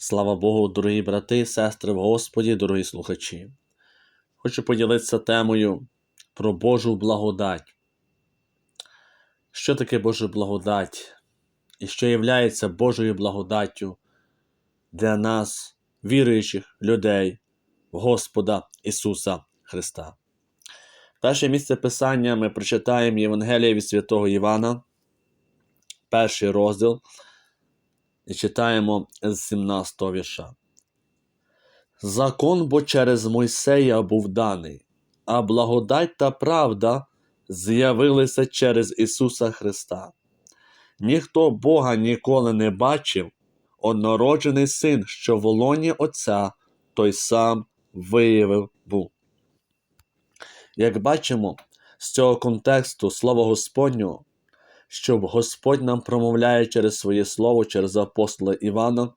Слава Богу, дорогі брати, сестри в Господі, дорогі слухачі. Хочу поділитися темою про Божу благодать. Що таке Божа благодать? І що є Божою благодаттю для нас, віруючих людей, в Господа Ісуса Христа. Перше місце Писання ми прочитаємо Євангелія від Святого Івана, перший розділ, читаємо з 17 вірша. Закон бо через Мойсея був даний, а благодать та правда з'явилися через Ісуса Христа. Ніхто Бога ніколи не бачив, однороджений син, що в лоні Отця, той сам виявив був. Як бачимо з цього контексту Слова Господнього, що Господь нам промовляє через своє Слово, через апостола Івана,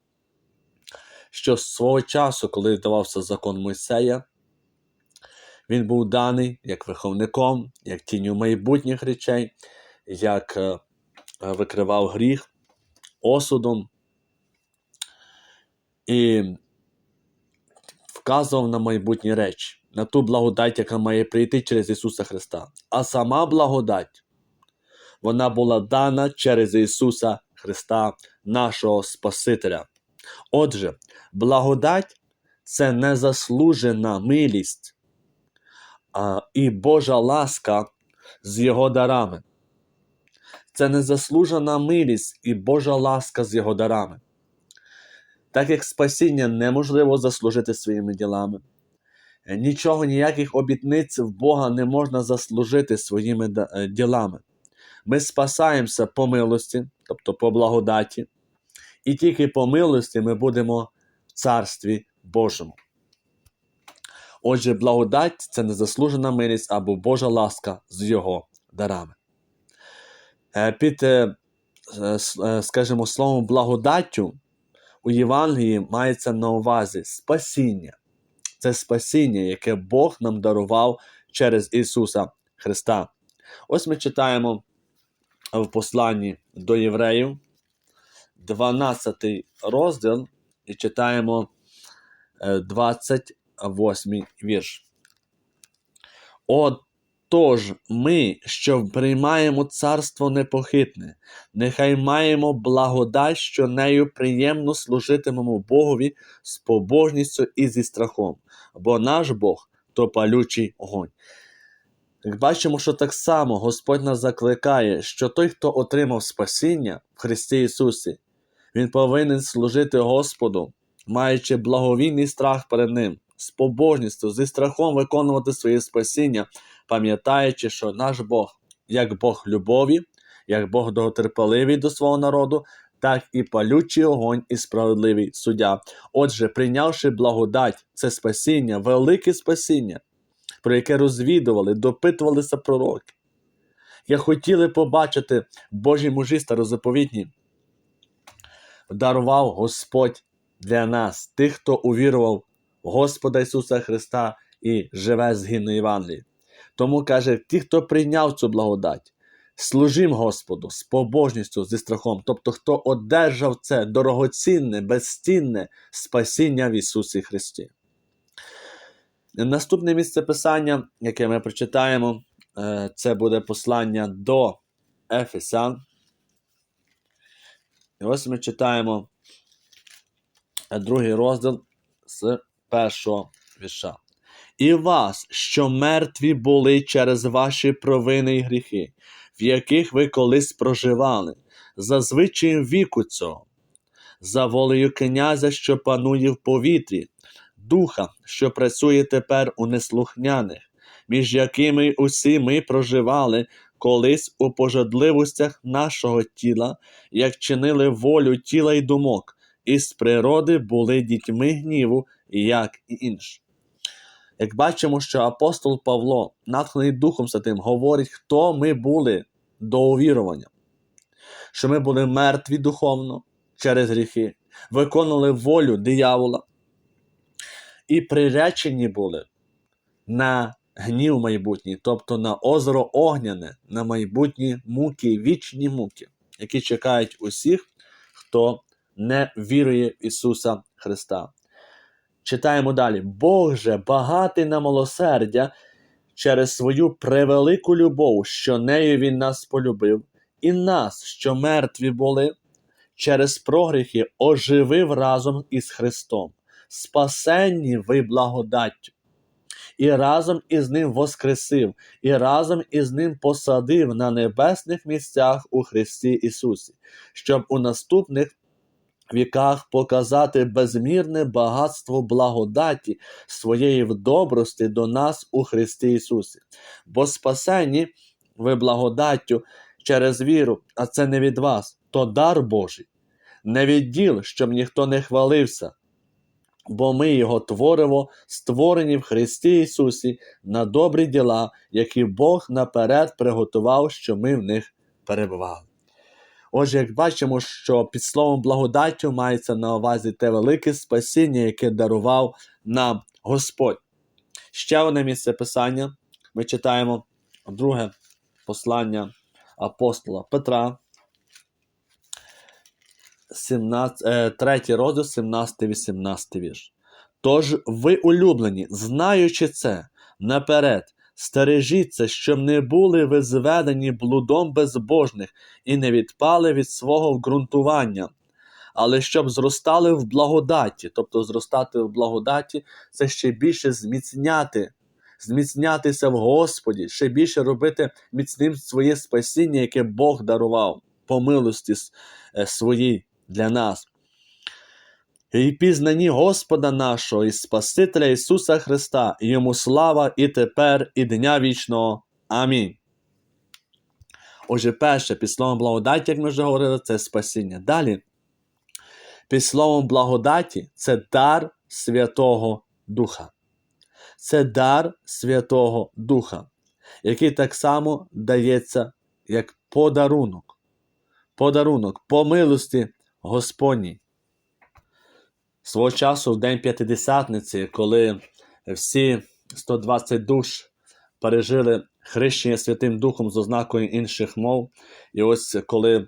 що з свого часу, коли давався закон Мойсея, він був даний як виховником, як тінню майбутніх речей, як е, викривав гріх осудом і вказував на майбутні речі, на ту благодать, яка має прийти через Ісуса Христа. А сама благодать, вона була дана через Ісуса Христа, нашого Спасителя. Отже, благодать це незаслужена милість а, і Божа ласка з Його дарами. Це незаслужена милість і Божа ласка з Його дарами. Так як спасіння неможливо заслужити своїми ділами. Нічого, ніяких обітниць в Бога не можна заслужити своїми е, ділами. Ми спасаємося по милості, тобто по благодаті, і тільки по милості ми будемо в Царстві Божому. Отже, благодать це незаслужена милість або Божа ласка з Його дарами. Е, під, е, скажімо, словом, благодаттю у Євангелії мається на увазі спасіння. Це спасіння, яке Бог нам дарував через Ісуса Христа. Ось ми читаємо в посланні до євреїв, 12 розділ, і читаємо 28 вірш. От Тож ми, що приймаємо царство непохитне, нехай маємо благодать, що нею приємно служитимемо Богові з побожністю і зі страхом, бо наш Бог то палючий огонь. Бачимо, що так само Господь нас закликає, що той, хто отримав спасіння в Христі Ісусі, Він повинен служити Господу, маючи благовійний страх перед Ним, з побожністю, зі страхом виконувати своє спасіння пам'ятаючи, що наш Бог, як Бог любові, як Бог довготерпеливий до свого народу, так і палючий огонь і справедливий суддя. Отже, прийнявши благодать, це спасіння, велике спасіння, про яке розвідували, допитувалися пророки, як хотіли побачити Божі мужі старозаповітні, дарував Господь для нас, тих, хто увірував в Господа Ісуса Христа і живе згідно Євангелії. Тому каже, ті, хто прийняв цю благодать, служим Господу з побожністю, зі страхом, тобто, хто одержав це дорогоцінне, безцінне спасіння в Ісусі Христі. Наступне місце Писання, яке ми прочитаємо, е, це буде послання до Ефесян. І ось ми читаємо другий розділ з першого вірша і вас, що мертві були через ваші провини й гріхи, в яких ви колись проживали, за звичаєм віку цього, за волею князя, що панує в повітрі, духа, що працює тепер у неслухняних, між якими усі ми проживали колись у пожадливостях нашого тіла, як чинили волю тіла й думок, і з природи були дітьми гніву, як і інші. Як бачимо, що апостол Павло, натхнений Духом Святим, говорить, хто ми були до увірування, що ми були мертві духовно через гріхи, виконували волю диявола і приречені були на гнів майбутній, тобто на озеро огняне, на майбутні муки, вічні муки, які чекають усіх, хто не вірує в Ісуса Христа. Читаємо далі. Бог же багатий на милосердя через свою превелику любов, що нею Він нас полюбив, і нас, що мертві були, через прогріхи оживив разом із Христом, спасенні ви благодаттю, і разом із Ним воскресив, і разом із Ним посадив на небесних місцях у Христі Ісусі, щоб у наступних віках показати безмірне багатство благодаті своєї добрости до нас у Христі Ісусі. Бо спасені ви благодаттю через віру, а це не від вас, то дар Божий, не від діл, щоб ніхто не хвалився. Бо ми його творимо, створені в Христі Ісусі на добрі діла, які Бог наперед приготував, що ми в них перебували. Отже, як бачимо, що під словом благодаттю мається на увазі те велике спасіння, яке дарував нам Господь. Ще одне місце писання. Ми читаємо друге послання апостола Петра, 17, е, 3 розділ, 17-18 вірш. Тож ви улюблені, знаючи це наперед, стережіться, щоб не були ви зведені блудом безбожних і не відпали від свого вґрунтування, але щоб зростали в благодаті, тобто зростати в благодаті це ще більше зміцняти, зміцнятися в Господі, ще більше робити міцним своє спасіння, яке Бог дарував по милості е, своїй для нас. І пізнані Господа нашого і Спасителя Ісуса Христа, і йому слава і тепер, і дня вічного. Амінь. Отже, перше, під словом благодаті, як ми вже говорили, це спасіння. Далі, під словом благодаті це дар Святого Духа. Це дар Святого Духа, який так само дається як подарунок. Подарунок по милості Господній. Свого часу в День П'ятидесятниці, коли всі 120 душ пережили хрещення Святим Духом з ознакою інших мов, і ось коли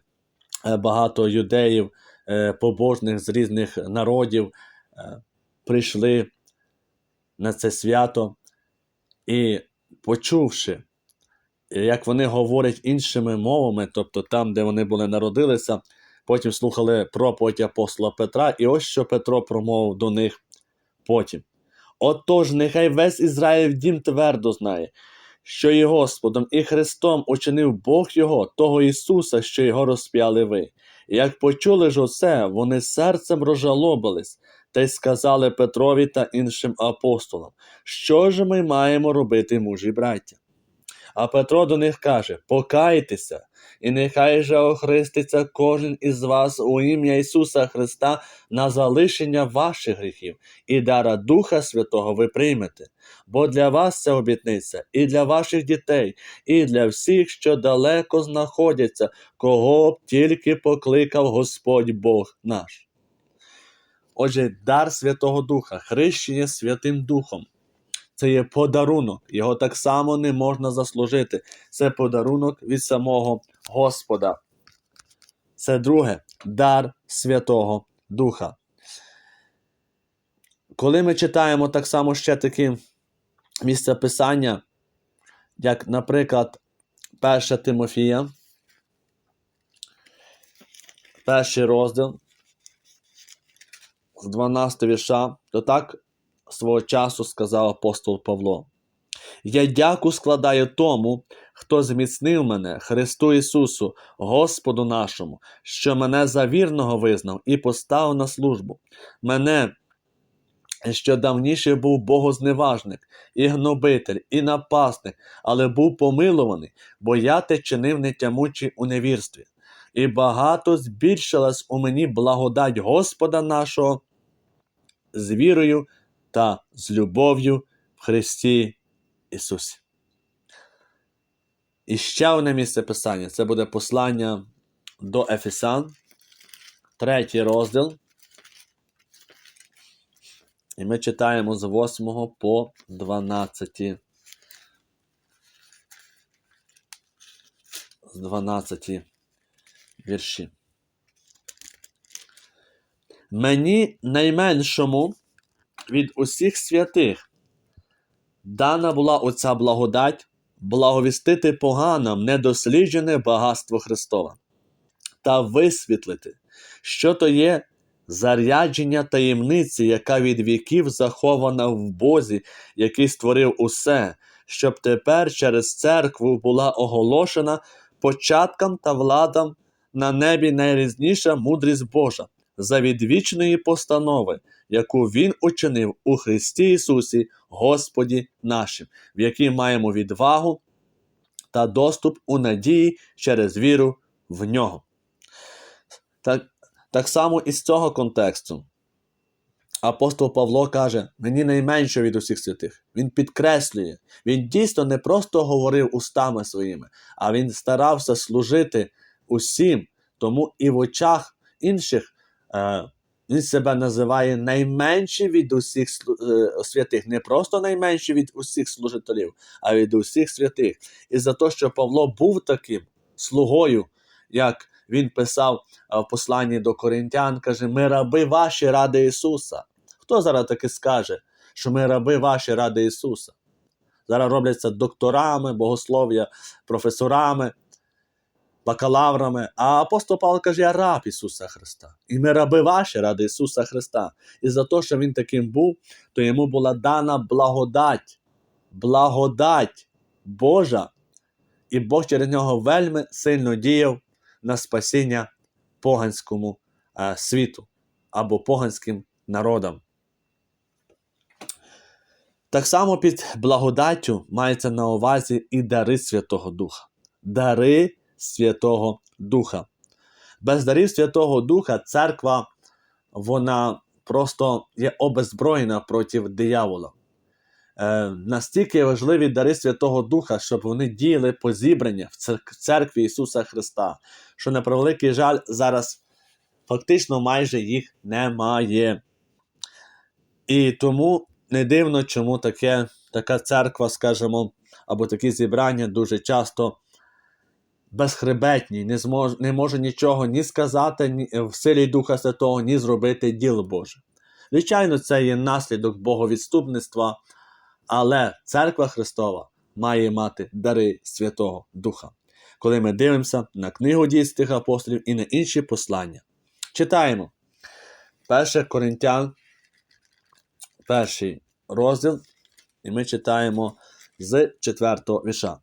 е, багато юдеїв, е, побожних з різних народів е, прийшли на це свято і почувши, як вони говорять іншими мовами, тобто там, де вони були народилися, потім слухали проповідь апостола Петра, і ось що Петро промовив до них потім. Отож, нехай весь Ізраїль дім твердо знає, що і Господом, і Христом учинив Бог Його, того Ісуса, що його розп'яли ви. Як почули ж оце, вони серцем розжалобились та й сказали Петрові та іншим апостолам, що ж ми маємо робити, мужі браття? А Петро до них каже: Покайтеся, і нехай же охреститься кожен із вас у ім'я Ісуса Христа на залишення ваших гріхів, і дара Духа Святого ви приймете. Бо для вас ця обітниця, і для ваших дітей, і для всіх, що далеко знаходяться, кого б тільки покликав Господь Бог наш. Отже, дар Святого Духа, хрещення Святим Духом. Це є подарунок, його так само не можна заслужити. Це подарунок від самого Господа. Це друге дар Святого Духа. Коли ми читаємо так само ще такі місця писання, як, наприклад, 1 Тимофія, перший розділ з 12 вірша, то так свого часу сказав апостол Павло. Я дяку складаю тому, хто зміцнив мене, Христу Ісусу, Господу нашому, що мене за вірного визнав і поставив на службу. Мене, що давніше був богозневажник, і гнобитель, і напасник, але був помилуваний, бо я те чинив нетямучий у невірстві. І багато збільшилась у мені благодать Господа нашого з вірою та з любов'ю в Христі Ісусі. І ще одне місце писання це буде послання до Ефесан, третій розділ. І ми читаємо з 8 по 12. З 12 вірші. Мені найменшому від усіх святих. Дана була оця благодать благовістити поганам недосліджене багатство Христове та висвітлити, що то є зарядження таємниці, яка від віків захована в Бозі, який створив усе, щоб тепер через церкву була оголошена початкам та владам на небі найрізніша мудрість Божа за відвічної постанови, яку Він учинив у Христі Ісусі, Господі нашим, в якій маємо відвагу та доступ у надії через віру в нього. Так, так само із цього контексту. Апостол Павло каже: мені найменше від усіх святих. Він підкреслює, він дійсно не просто говорив устами своїми, а він старався служити усім, тому і в очах інших е, він себе називає найменший від усіх е, святих, не просто найменший від усіх служителів, а від усіх святих. І за те, що Павло був таким слугою, як він писав в посланні до Коринтян, каже: Ми раби ваші ради Ісуса. Хто зараз таки скаже, що ми раби ваші ради Ісуса? Зараз робляться докторами, богослов'я, професорами, бакалаврами. А апостол Павло каже, я раб Ісуса Христа. І ми раби ваші ради Ісуса Христа. І за те, що Він таким був, то йому була дана благодать, благодать Божа. І Бог через нього вельми сильно діяв на спасіння поганському е, світу або поганським народам. Так само під благодаттю мається на увазі і дари Святого Духа. Дари Святого Духа. Без дарів Святого Духа церква вона просто є обезброєна проти диявола. Е, настільки важливі дари Святого Духа, щоб вони діяли по зібрання в церкві Ісуса Христа, що на превеликий жаль зараз фактично майже їх немає. І тому не дивно, чому таке, така церква, скажімо, або такі зібрання дуже часто безхребетні, не, змож, не може нічого ні сказати ні, в силі Духа Святого, ні зробити діл Боже. Звичайно, це є наслідок боговідступництва, але церква Христова має мати дари Святого Духа. Коли ми дивимося на книгу дій святих апостолів і на інші послання. Читаємо 1 Коринтян, перший розділ, і ми читаємо з 4 віша.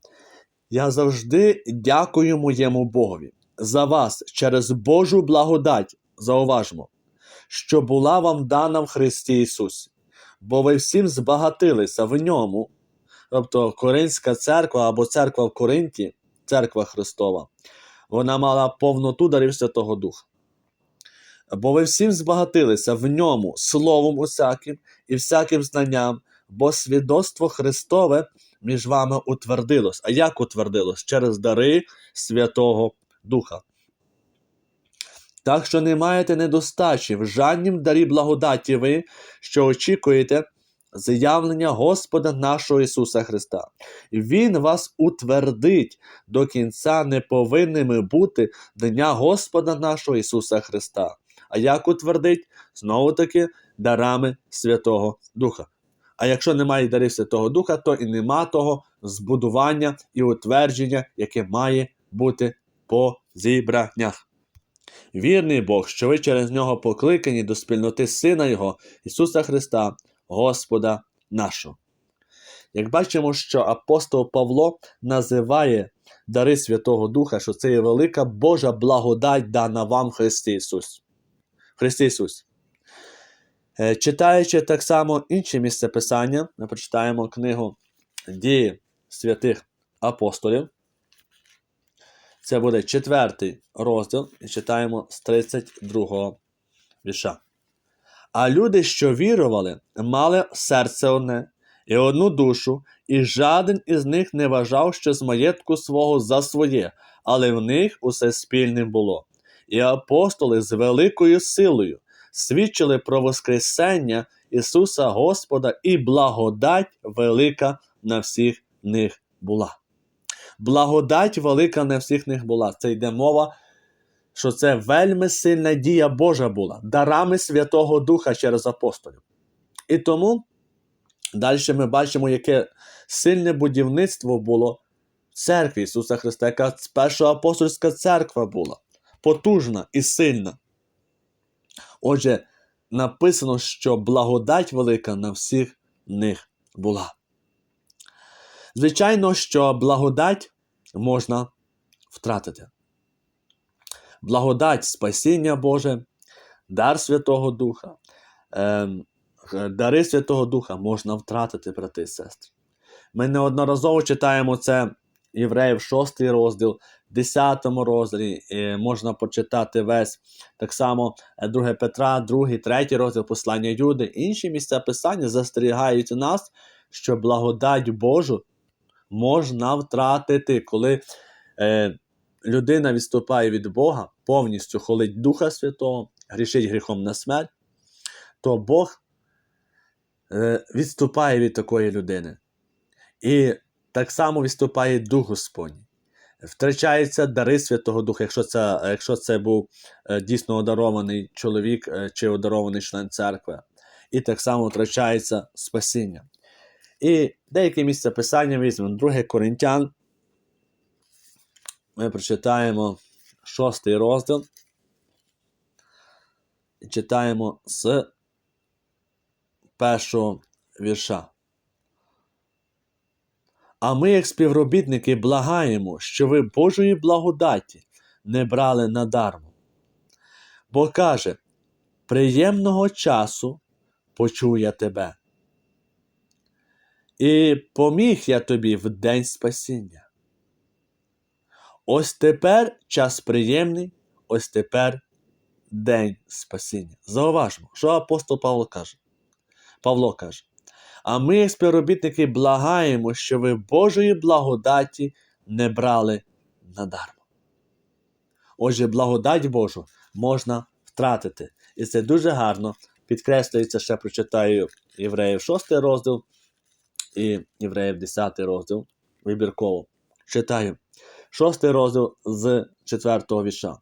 Я завжди дякую моєму Богові за вас через Божу благодать, зауважмо, що була вам дана в Христі Ісусі, бо ви всім збагатилися в ньому. Тобто Коринська церква або церква в Коринті, церква Христова, вона мала повноту дарів Святого Духа. Бо ви всім збагатилися в ньому словом усяким і всяким знанням, бо свідоцтво Христове між вами утвердилось. А як утвердилось? Через дари Святого Духа. Так що не маєте недостачі в жаднім дарі благодаті ви, що очікуєте з'явлення Господа нашого Ісуса Христа. Він вас утвердить до кінця не повинними бути Дня Господа нашого Ісуса Христа. А як утвердить? Знову таки дарами Святого Духа. А якщо немає дарів Святого Духа, то і нема того збудування і утвердження, яке має бути по зібраннях. Вірний Бог, що ви через нього покликані до спільноти Сина Його, Ісуса Христа, Господа нашого. Як бачимо, що апостол Павло називає дари Святого Духа, що це є велика Божа благодать дана вам Христі Ісус. Христі Ісус. Е, Читаючи так само інші місця Писання, ми прочитаємо книгу Дії святих апостолів. Це буде четвертий розділ, і читаємо з 32 віша. А люди, що вірували, мали серце одне і одну душу, і жаден із них не вважав що з маєтку свого за своє, але в них усе спільне було. І апостоли з великою силою свідчили про Воскресення Ісуса Господа, і благодать велика на всіх них була. Благодать велика на всіх них була. Це йде мова, що це вельми сильна дія Божа була, дарами Святого Духа через апостолів. І тому далі ми бачимо, яке сильне будівництво було в церкві Ісуса Христа, яка перша апостольська церква була, потужна і сильна. Отже, написано, що благодать велика на всіх них була. Звичайно, що благодать можна втратити. Благодать спасіння Боже, дар Святого Духа, ем, дари Святого Духа можна втратити, брати і сестри. Ми неодноразово читаємо це Євреїв 6 розділ, 10 розділі, можна почитати весь так само 2 Петра, 2, 3 розділ послання Юди. Інші місця писання застерігають нас, що благодать Божу можна втратити, коли е, людина відступає від Бога, повністю холить Духа Святого, грішить гріхом на смерть, то Бог е, відступає від такої людини. І так само відступає Дух Господній. Втрачаються дари Святого Духа, якщо це якщо це був е, дійсно одарований чоловік е, чи одарований член церкви. І так само втрачається спасіння. І деякі місця писання візьмемо 2 Коринтян. Ми прочитаємо 6 розділ. І читаємо з першого вірша. А ми, як співробітники, благаємо, що ви Божої благодаті не брали надармо. Бо каже: приємного часу почую я тебе. І поміг я тобі в день спасіння. Ось тепер час приємний, ось тепер день спасіння. Зауважмо, що апостол Павло каже. Павло каже. А ми, співробітники, благаємо, що ви Божої благодаті не брали надармо. Отже, благодать Божу можна втратити. І це дуже гарно підкреслюється, ще прочитаю Євреїв 6 розділ і Євреїв 10 розділ. Вибірково. Читаю. 6 розділ з 4 віша.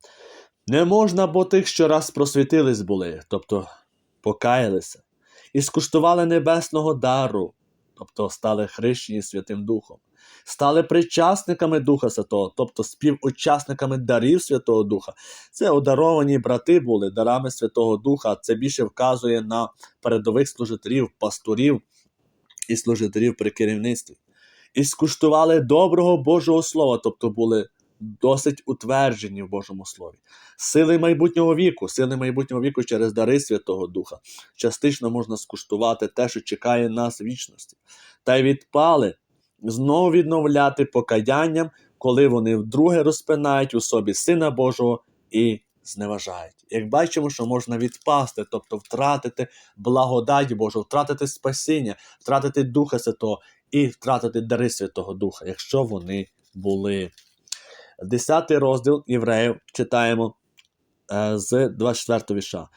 Не можна, бо тих, що раз просвітились були, тобто покаялися і скуштували небесного дару, тобто стали хрещені Святим Духом, стали причасниками Духа Святого, тобто співучасниками дарів Святого Духа. Це одаровані брати були дарами Святого Духа. Це більше вказує на передових служителів, пасторів і служителів при керівництві. І скуштували доброго Божого Слова, тобто були досить утверджені в Божому Слові. Сили майбутнього віку, сили майбутнього віку через дари Святого Духа. Частично можна скуштувати те, що чекає нас в вічності. Та й відпали знову відновляти покаянням, коли вони вдруге розпинають у собі Сина Божого і зневажають. Як бачимо, що можна відпасти, тобто втратити благодать Божу, втратити спасіння, втратити Духа Святого і втратити дари Святого Духа, якщо вони були. Десятий розділ євреїв читаємо е, з 24 віша.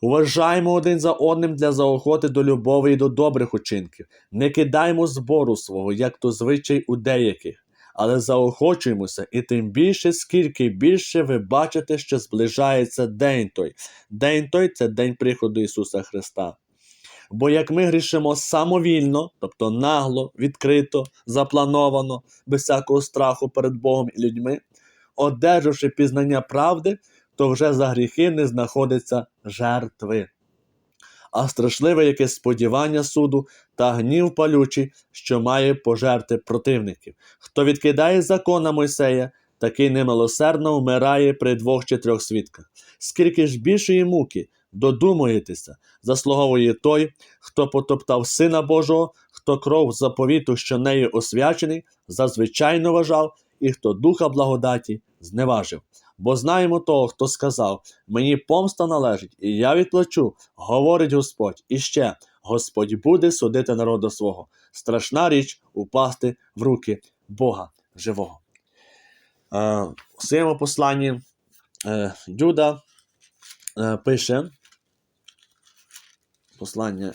Уважаймо один за одним для заохоти до любові і до добрих учинків. Не кидаймо збору свого, як то звичай у деяких, але заохочуємося, і тим більше, скільки більше ви бачите, що зближається день той. День той це день приходу Ісуса Христа. Бо як ми грішимо самовільно, тобто нагло, відкрито, заплановано, без всякого страху перед Богом і людьми, одержавши пізнання правди, то вже за гріхи не знаходиться жертви. А страшливе яке сподівання суду та гнів палючий, що має пожерти противників. Хто відкидає закона Мойсея, такий немилосердно вмирає при двох чи трьох свідках. Скільки ж більшої муки, додумуєтеся, заслуговує той, хто потоптав Сина Божого, хто кров заповіту, що нею освячений, зазвичайно вважав, і хто духа благодаті зневажив. Бо знаємо того, хто сказав: Мені помста належить, і я відплачу, говорить Господь. І ще Господь буде судити народу свого. Страшна річ упасти в руки Бога живого. Е, у своєму посланні е, Юда е, пише послання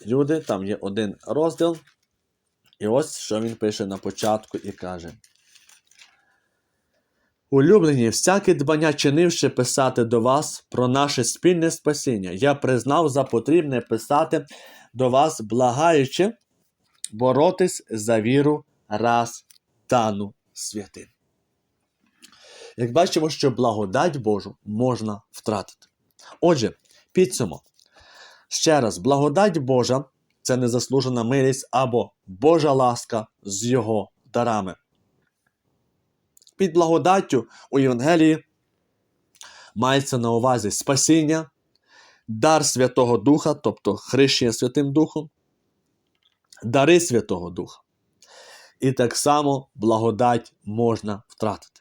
Юди, там є один розділ. І ось що він пише на початку і каже. Улюблені, всяке дбання чинивши писати до вас про наше спільне спасіння, я признав за потрібне писати до вас, благаючи боротись за віру раз тану святим. Як бачимо, що благодать Божу можна втратити. Отже, підсумок. Ще раз, благодать Божа це незаслужена милість або Божа ласка з його дарами. Під благодаттю у Євангелії мається на увазі спасіння, дар Святого Духа, тобто хрещення Святим Духом, дари Святого Духа. І так само благодать можна втратити.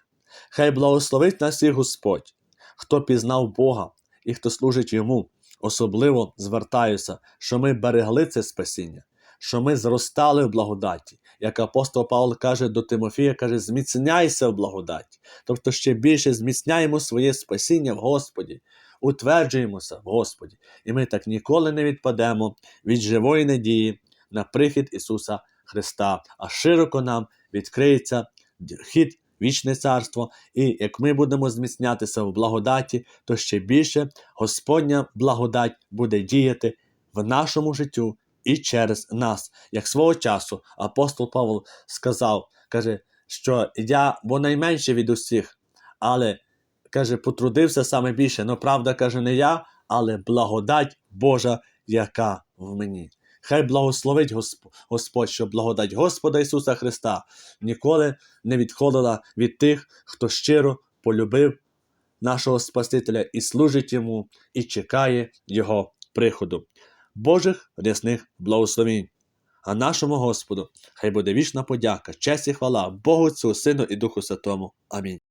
Хай благословить нас і Господь, хто пізнав Бога і хто служить йому. Особливо звертаюся, що ми берегли це спасіння, що ми зростали в благодаті. Як апостол Павло каже до Тимофія, каже, зміцняйся в благодаті. Тобто ще більше зміцняємо своє спасіння в Господі, утверджуємося в Господі. І ми так ніколи не відпадемо від живої надії на прихід Ісуса Христа, а широко нам відкриється хід вічне царство, і як ми будемо зміцнятися в благодаті, то ще більше Господня благодать буде діяти в нашому життю і через нас. Як свого часу апостол Павло сказав, каже, що я бо найменше від усіх, але каже, потрудився саме більше. Ну, правда, каже, не я, але благодать Божа, яка в мені. Хай благословить Госп- Господь, щоб благодать Господа Ісуса Христа ніколи не відходила від тих, хто щиро полюбив нашого Спасителя і служить йому, і чекає Його приходу. Божих рясних благословінь. А нашому Господу хай буде вічна подяка, честь і хвала Богу Отцю, Сину і Духу Святому. Амінь.